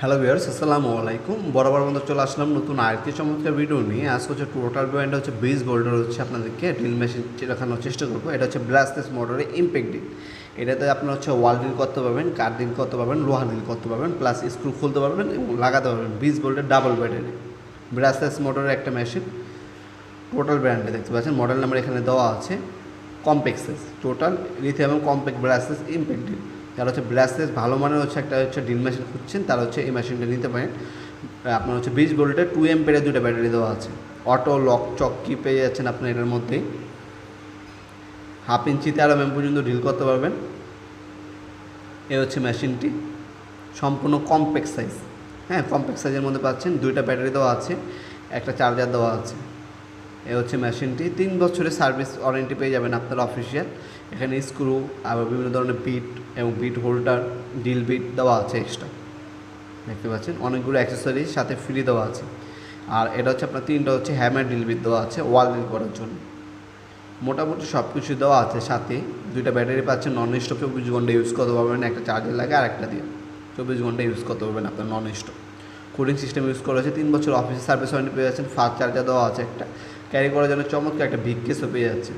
Hello viewers আসসালামু আলাইকুম বরাবর মতো চলে আসলাম নতুন আরেকটি চমৎকার ভিডিও নিয়ে। আজকে হচ্ছে টোটাল ব্র্যান্ড হচ্ছে বেস বোল্ডার হচ্ছে আপনাদেরকে ড্রিল মেশিন দেখানোর চেষ্টা করব। এটা হচ্ছে ব্রাসলেস মোটরের ইম্প্যাক্ট ডিল এটাতে আপনার হচ্ছে ওয়াল ডিল করতে পারবেন কাঠ ডিল করতে পারবেন, লোহা ডিল করতে পারবেন প্লাস স্ক্রু খুলতে পারবেন এবং লাগাতে পারবেন বিস বোল্ডের ডাবল ব্যাটারি ব্রাসলেস মোটরের একটা মেশিন টোটাল ব্র্যান্ডে দেখতে পাচ্ছেন। মডেল নাম্বার এখানে দেওয়া আছে complexes total lithium compact brushless impact drill যারা হচ্ছে ব্রাসলেস ভালো মানের হচ্ছে একটা হচ্ছে ড্রিল মেশিন খুঁজছেন, তারা হচ্ছে এই মেশিনটা নিতে পারেন। আপনার হচ্ছে বিশ ভোল্টের টু এম্পের দুটো ব্যাটারি দেওয়া আছে। অটো লক চক কি পেয়ে যাচ্ছেন আপনার এটার মধ্যেই। হাফ ইঞ্চি তেরো এম পর্যন্ত ড্রিল করতে পারবেন। এ হচ্ছে মেশিনটি। সম্পূর্ণ কম্প্যাক্ট সাইজ হ্যাঁ কম্প্যাক্ট সাইজের মধ্যে পাচ্ছেন, দুইটা ব্যাটারি দেওয়া আছে, একটা চার্জার দেওয়া আছে। এ হচ্ছে মেশিনটি। তিন বছরের সার্ভিস ওয়ারেন্টি পেয়ে যাবেন আপনার অফিসিয়াল। এখানে স্ক্রু, আবার বিভিন্ন ধরনের বিট এবং বিট হোল্ডার, ডিল বিট দেওয়া আছে এক্সট্রা। দেখতে পাচ্ছেন? অনেকগুলো অ্যাক্সেসরিজ সাথে ফ্রি দেওয়া আছে। আর এটা হচ্ছে আপনার তিনটা হচ্ছে হ্যামার ডিল বিট দেওয়া আছে, ওয়াল ডিল করার জন্য। মোটামুটি সব কিছু দেওয়া আছে সাথে। দুইটা ব্যাটারি পাচ্ছেন নন স্টপ চব্বিশ ঘণ্টা ইউজ করতে পারবেন, একটা চার্জার লাগে আর একটা দিয়ে। চব্বিশ ঘণ্টা ইউজ করতে পারবেন আপনার non stop cooling system use করা হয়েছে। তিন বছর অফিসে সার্ভিস ওয়ারেন্টি পেয়ে যাচ্ছেন ফাস্ট চার্জার দেওয়া আছে একটা। ক্যারি করার জন্য চমৎকার একটা বিগ কেসও পেয়ে যাচ্ছে।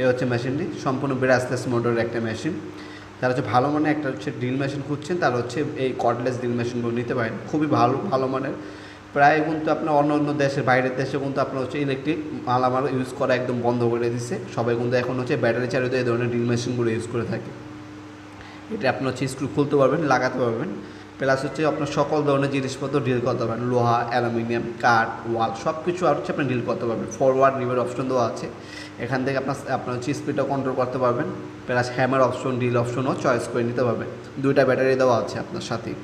এই হচ্ছে মেশিনটি সম্পূর্ণ ব্রাসলেস মোটরের একটা মেশিন যারা হচ্ছে ভালো মানের একটা হচ্ছে ড্রিল মেশিন খুঁজছেন। তারা হচ্ছে এই কর্ডলেস ড্রিল মেশিনগুলো নিতে পারেন। খুবই ভালো ভালো মানের। প্রায় কিন্তু আপনার অন্য অন্য দেশের, বাইরের দেশে কিন্তু আপনার হচ্ছে ইলেকট্রিক মালামাল ইউজ করা একদম বন্ধ করে দিচ্ছে সবাই কিন্তু এখন হচ্ছে ব্যাটারি চালিত এই ধরনের ড্রিল মেশিনগুলো ইউজ করে থাকে। এটা আপনি হচ্ছে স্ক্রু খুলতে পারবেন, লাগাতে পারবেন। প্লাস হচ্ছে আপনার সকল ধরনের জিনিসপত্র ডিল করতে পারবেন। লোহা, অ্যালুমিনিয়াম, কাঠ, ওয়াল সব কিছু আর হচ্ছে আপনি ডিল করতে পারবেন। ফরওয়ার্ড রিভার অপশন দেওয়া আছে। এখান থেকে আপনার আপনার হচ্ছে স্পিডটা কন্ট্রোল করতে পারবেন। প্লাস হ্যামার অপশন ডিল অপশনও চয়েস করে নিতে পারবেন। দুইটা ব্যাটারি দেওয়া আছে আপনার সাথেই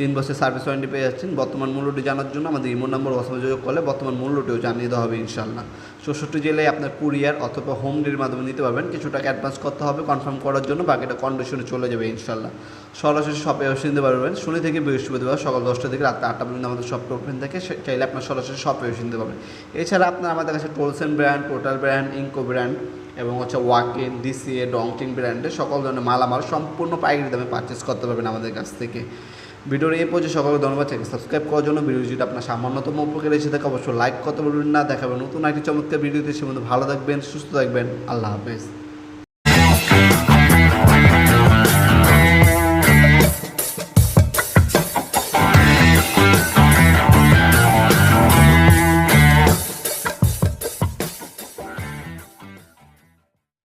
তিন বছর সার্ভিস ওয়ারেন্টি পেয়ে যাচ্ছেন। বর্তমান মূল্যটি জানার জন্য আমাদের ইমো নম্বর হোয়াটসঅ্যাপে যোগাযোগ করলে বর্তমান মূল্যটিও জানিয়ে দেওয়া হবে ইনশাল্লাহ চৌষট্টি জেলায় আপনার কুরিয়ার অথবা হোম ডেলির মাধ্যমে নিতে পারবেন। কিছু টাকা অ্যাডভান্স করতে হবে কনফার্ম করার জন্য বাকিটা কন্ডিশনে চলে যাবে ইনশাল্লাহ সরাসরি শপে এসে নিতে পারবেন। শনি থেকে বৃহস্পতিবার সকাল দশটা থেকে রাত আটটা পর্যন্ত আমাদের শপ ওপেন থাকে। চাইলে আপনার সরাসরি শপে এসে নিতে পারবেন। এছাড়া আপনার আমাদের কাছে Tolsen brand total brand Ingco brand এবং হচ্ছে ওয়াকেন ডিসিএ ডংটিং ব্র্যান্ডের সকল ধরনের মালামাল সম্পূর্ণ পাইকারি দামে পারচেস করতে পারবেন আমাদের কাছ থেকে। ভিডিওর এই পর্যায়ে সকলকে ধন্যবাদ থাকে সাবস্ক্রাইব করার জন্য। ভিডিও যদি আপনার সামান্যতম উপকার এসে থাকে, অবশ্যই লাইক করতে বলবেন না, দেখাবেন নতুন একটি চমৎকার ভিডিওতে। সে ভালো থাকবেন, সুস্থ থাকবেন, আল্লাহ হাফেজ।